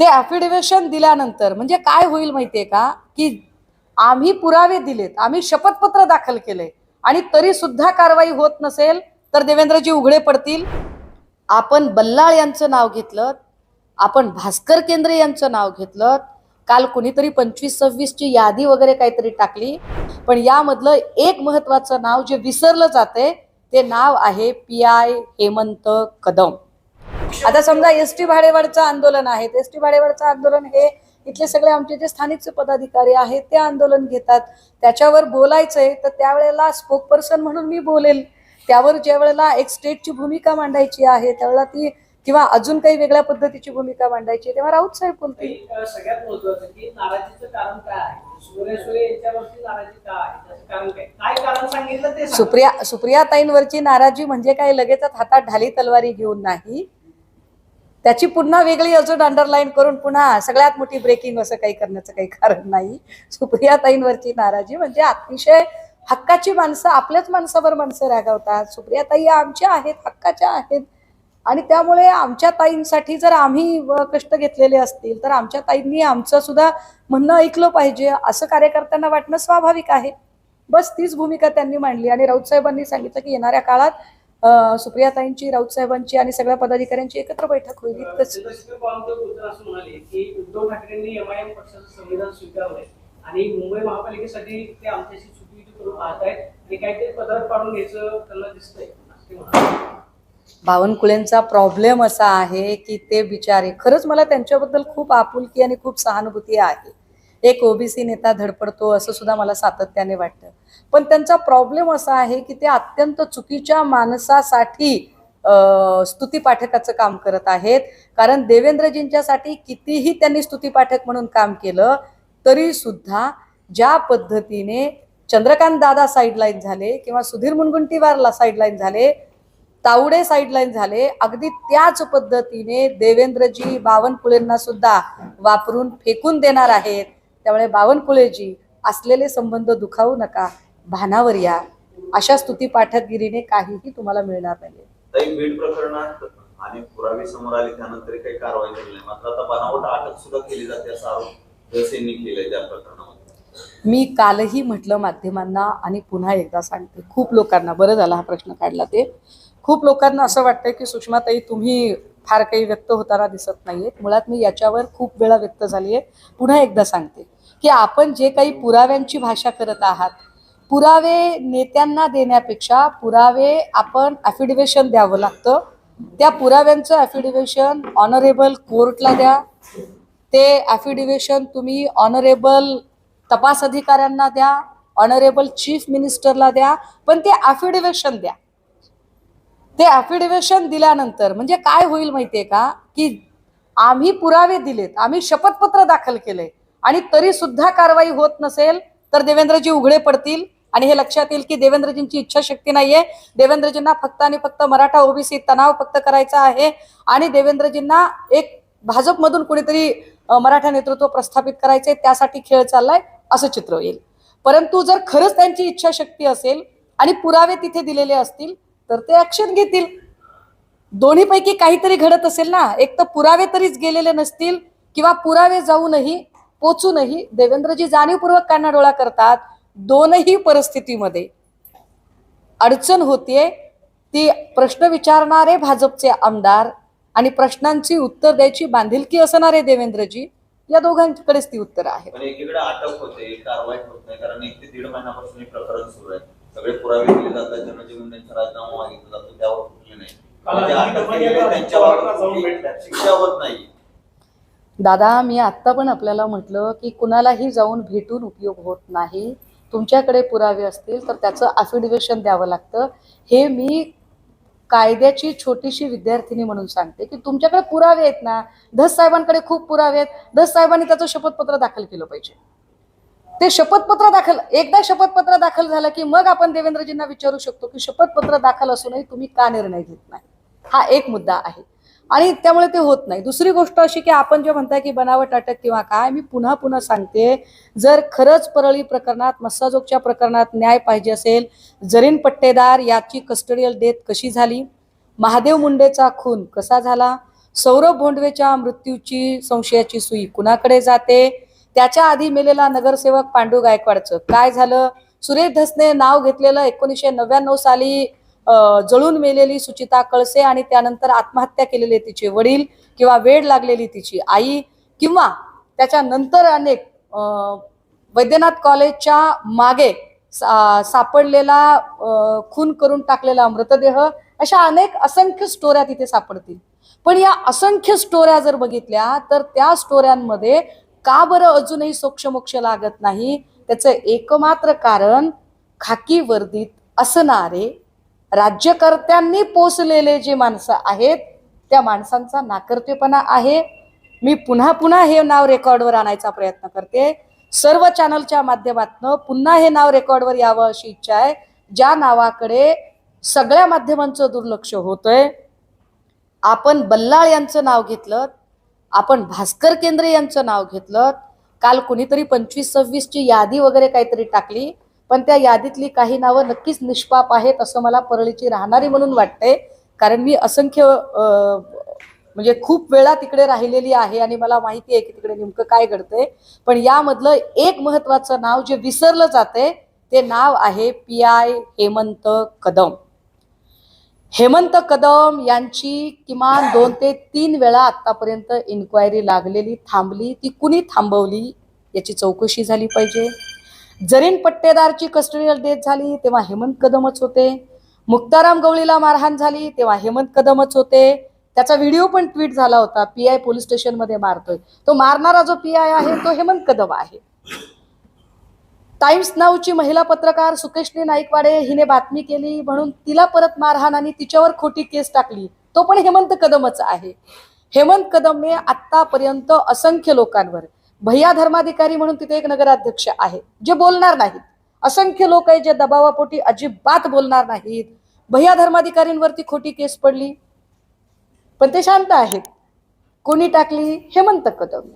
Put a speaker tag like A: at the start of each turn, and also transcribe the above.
A: ते ॲफिडेव्हिशन दिल्यानंतर म्हणजे काय होईल माहितीये का? की आम्ही पुरावे दिलेत आम्ही शपथपत्र दाखल केले आणि तरी सुद्धा कारवाई होत नसेल तर देवेंद्रजी उघडे पडतील. आपण बल्लाळ यांचं नाव घेतलं आपण भास्कर केंद्रे यांचं नाव घेतलं काल कोणीतरी पंचवीस सव्वीसची यादी वगैरे काहीतरी टाकली पण यामधलं एक महत्वाचं नाव जे विसरलं जाते ते नाव आहे पी आय हेमंत कदम. आता समजा एस टी भाडेवाढचं आंदोलन आहे एस टी भाडेवाढचं आंदोलन हे इथले सगळे आमचे जे स्थानिकचे पदाधिकारी आहेत ते आंदोलन घेतात. त्याच्यावर बोलायचंय तर त्यावेळेला स्पोक पर्सन म्हणून मी बोलेल. त्यावर ज्या वेळेला एक स्टेटची भूमिका मांडायची आहे त्यावेळेला ती किंवा अजून काही वेगळ्या पद्धतीची भूमिका मांडायची तेव्हा राऊत साहेब बोलतील.
B: सगळ्यात महत्वाचं की नाराजीचं कारण काय आहे? सांगा.
A: सुप्रिया सुप्रियाताईंवरची नाराजी म्हणजे काय? लगेचच हातात ढाली तलवारी घेऊन नाही. त्याची पुन्हा वेगळी अजून अंडरलाईन करून पुन्हा सगळ्यात मोठी ब्रेकिंग असं काही करण्याचं काही कारण नाही. सुप्रियाताईंवरची नाराजी म्हणजे अतिशय हक्काची माणसं आपल्याच माणसावर माणसं रागवतात. सुप्रियाताई आमच्या आहेत हक्काच्या आहेत. आणि त्यामुळे आमच्या ताईंसाठी जर आम्ही कष्ट घेतलेले असतील तर आमच्या ताईंनी आमचं सुद्धा म्हणणं ऐकलं पाहिजे असं कार्यकर्त्यांना वाटणं स्वाभाविक आहे. बस तीच भूमिका त्यांनी मांडली आणि राऊत साहेबांनी सांगितलं की येणाऱ्या काळात सुप्रियाताईंची राऊत साहेबांची आणि सगळ्या पदाधिकाऱ्यांची एकत्र बैठक होईल इतकंच.
B: उद्धव ठाकरेंनी संविधान स्वीकारलंय आणि मुंबई महापालिकेसाठी ते आमच्याशी चुकी करून पाहत आहेत आणि काहीतरी पदार्थ पाडून घ्यायचं त्यांना दिसतंय
A: बावनकुळेंचा प्रॉब्लेम असा आहे की ते बिचारे खरंच मला त्यांच्याबद्दल खूप आपुलकी आणि खूप सहानुभूती आहे. एक ओबीसी नेता धडपडतो असं सुद्धा मला सातत्याने वाटतं. पण त्यांचा प्रॉब्लेम असा आहे की ते अत्यंत चुकीच्या माणसासाठी स्तुतीपाठकाचं काम करत आहेत. कारण देवेंद्रजींच्यासाठी कितीही त्यांनी स्तुतीपाठक म्हणून काम केलं तरी सुद्धा ज्या पद्धतीने चंद्रकांत दादा साईडलाईन झाले किंवा सुधीर मुनगुंटीवारला साईडलाईन झाले तावडे साईडलाईन झाले अगदी त्याच पद्धतीने देवेंद्रजी बावनकुळेंना सुद्धा वापरून फेकून देणार आहेत. त्यामुळे बावनकुळेजी असलेले संबंध दुखावू नका. भानावर या. अशा स्तुती पाठकगिरीने काहीही तुम्हाला मिळणार नाही
C: काही बीड प्रकरणात अनेक पुरावे समोर आले त्यानंतर काही कारवाई झाली नाही. मात्र आता बनावट अटक सुद्धा केली जाते असा आरोप जसेंनी केलाय त्या प्रकरणामध्ये.
A: मी कालही म्हटलं माध्यमांना आणि पुन्हा एकदा सांगते खूप लोकांना बरं झाला हा प्रश्न काढला ते. खूप लोकांना असं वाटतंय की सुषमाताई तुम्ही फार काही व्यक्त होताना दिसत नाहीयेत मुळात मी याच्यावर खूप वेळा व्यक्त झाली आहे पुन्हा एकदा सांगते की आपण जे काही पुराव्यांची भाषा करत आहात पुरावे नेत्यांना देण्यापेक्षा पुरावे आपण ॲफिडेव्हिशन द्यावं लागतं. त्या पुराव्यांचं ॲफिडेव्हिशन ऑनरेबल कोर्टला द्या. ते ॲफिडेव्हिशन तुम्ही ऑनरेबल तपास अधिकाऱ्यांना द्या ऑनरेबल चीफ मिनिस्टरला द्या पण ते ॲफिडेव्हिशन द्या. ते ॲफिडेव्हिशन दिल्यानंतर म्हणजे काय होईल माहितीये का? की आम्ही पुरावे दिलेत आम्ही शपथपत्र दाखल केले आणि तरी सुद्धा कारवाई होत नसेल तर देवेंद्रजी उघडे पडतील. आणि हे लक्षात येईल की देवेंद्रजींची इच्छाशक्ती नाहीये. देवेंद्रजींना फक्त आणि फक्त मराठा ओबीसी तणाव फक्त करायचा आहे. आणि देवेंद्रजींना एक भाजपमधून कुणीतरी मराठा नेतृत्व प्रस्थापित करायचंय त्यासाठी खेळ चाललाय असं चित्र येईल. परंतु जर खरंच त्यांची इच्छाशक्ती असेल आणि पुरावे तिथे दिलेले असतील तर ते ऍक्शन घेतील. दोन्हीपैकी काहीतरी घडत असेल ना एक तर पुरावे तरीच गेलेले नसतील किंवा पुरावे जाऊनही पोचूनही देवेंद्रजी जाणीवपूर्वक कानाडोळा करतात दोनही परिस्थितीमध्ये. अडचण होतीये ती प्रश्न विचारणारे भाजपचे आमदार आणि प्रश्नांची उत्तर द्यायची बांधिलकी असणारे देवेंद्रजी या दोघांकडेच ती उत्तर आहेत
C: एकीकडे अटक होते कारवाई होत नाही कारण एक ते दीड महिन्यापासून प्रकरण सुरू आहे. सगळे पुरावे दिले जातात. धनंजय मुंडेंचा राजीनामा मागितला जातो त्यावर कुठले नाही.
B: काल
C: जे
B: अनेक
C: अटक
B: ठिकाणी
C: केलेली आहे,
B: आता
C: त्यांच्यावर
B: पवारांना जाऊन
C: कुठली
B: भेटतात.
C: शिक्षा होत नाही.
A: दादा मी आत्ता पण आपल्याला म्हटलं की कुणालाही जाऊन भेटून उपयोग होत नाही. तुमच्याकडे पुरावे असतील तर त्याचं अफिडेव्हिशन द्यावं लागतं. हे मी कायद्याची छोटीशी विद्यार्थिनी म्हणून सांगते की तुमच्याकडे पुरावे आहेत ना धस साहेबांकडे खूप पुरावे आहेत. धस साहेबांनी त्याचं शपथपत्र दाखल केलं पाहिजे. ते शपथपत्र दाखल एकदा शपथपत्र दाखल झालं की मग आपण देवेंद्रजींना विचारू शकतो की शपथपत्र दाखल असूनही तुम्ही का निर्णय घेत नाही? हा एक मुद्दा आहे. आणि त्यामुळे ते होत नाही. दुसरी गोष्ट अशी की आपण जे म्हणताय की बनावट अटक किंवा काय मी पुन्हा पुन्हा सांगते जर खरंच परळी प्रकरणात मस्साजोगच्या प्रकरणात न्याय पाहिजे असेल जरीन पट्टेदार याची कस्टडियल डेथ कशी झाली? महादेव मुंडेचा खून कसा झाला? सौरभ भोंडवेच्या मृत्यूची संशयाची सुई कुणाकडे जाते? त्याच्या आधी मेलेला नगरसेवक पांडू गायकवाडचं. काय झालं? सुरेश धसने नाव घेतलेलं एकोणीसशे नव्याण्णव साली जळून मेलेली सुचिता कळसे आणि त्यानंतर आत्महत्या केलेले तिचे वडील किंवा वेळ लागलेली तिची आई किंवा त्याच्यानंतर अनेक वैद्यनाथ कॉलेजच्या मागे सा- सापडलेला खून करून टाकलेला मृतदेह अशा अनेक असंख्य स्टोऱ्या तिथे सापडतील. पण या असंख्य स्टोऱ्या जर बघितल्या तर त्या स्टोऱ्यांमध्ये का बरं अजूनही सोक्षमोक्ष लागत नाही? त्याचं एकमात्र कारण खाकी वर्दीत असणारे राज्यकर्त्यांनी पोचलेले जे माणसं आहेत त्या माणसांचा नाकर्तेपणा आहे. मी पुन्हा पुन्हा हे नाव रेकॉर्डवर आणायचा प्रयत्न करते. सर्व चॅनलच्या माध्यमातून पुन्हा हे नाव रेकॉर्डवर यावं अशी इच्छा आहे ज्या नावाकडे सगळ्या माध्यमांचं दुर्लक्ष होतंय. आपण बल्लाळ यांचं नाव घेतलं आपण भास्कर केंद्रे यांचं नाव घेतलं काल कुणीतरी पंचवीस सव्वीसची यादी वगैरे काहीतरी टाकली पण त्या यादीतली काही नावं नक्कीच निष्पाप आहेत असं मला परळीची राहणारी म्हणून वाटतंय. कारण मी असंख्य म्हणजे खूप वेळा तिकडे राहिलेली आहे आणि मला माहिती आहे की तिकडे नेमकं काय घडतंय. पण यामधलं एक महत्वाचं नाव जे विसरलं जाते ते नाव आहे पी आय हेमंत कदम. हेमंत कदम यांची किमान दोन ते तीन वेळा आतापर्यंत इन्क्वायरी लागलेली थांबली. ती कुणी थांबवली याची चौकशी झाली पाहिजे. जरीन पट्टेदारची कस्टडियल डेथ झाली तेव्हा हेमंत कदमच होते. मुक्ताराम गवळीला मारहाण झाली तेव्हा हेमंत कदमच होते. त्याचा व्हिडिओ पण ट्विट झाला होता. पी आय पोलीस स्टेशनमध्ये मारतोय. तो मारणारा जो पी आय आहे तो हेमंत कदम आहे. टाइम्स नावची महिला पत्रकार सुकेशनी नाईकवाडे हिने बातमी केली म्हणून तिला परत मारहाण आणि तिच्यावर खोटी केस टाकली. तो पण हेमंत कदमच आहे. हेमंत कदमने आतापर्यंत असंख्य लोकांवर. भैया धर्माधिकारी म्हणून तिथे एक नगराध्यक्ष आहे जे बोलणार नाहीत. असंख्य लोक आहे जे दबावापोटी अजिबात बोलणार नाहीत. भैया धर्माधिकारींवरती खोटी केस पडली. पण ते शांत आहेत. कोणी टाकली हेमंत कदम?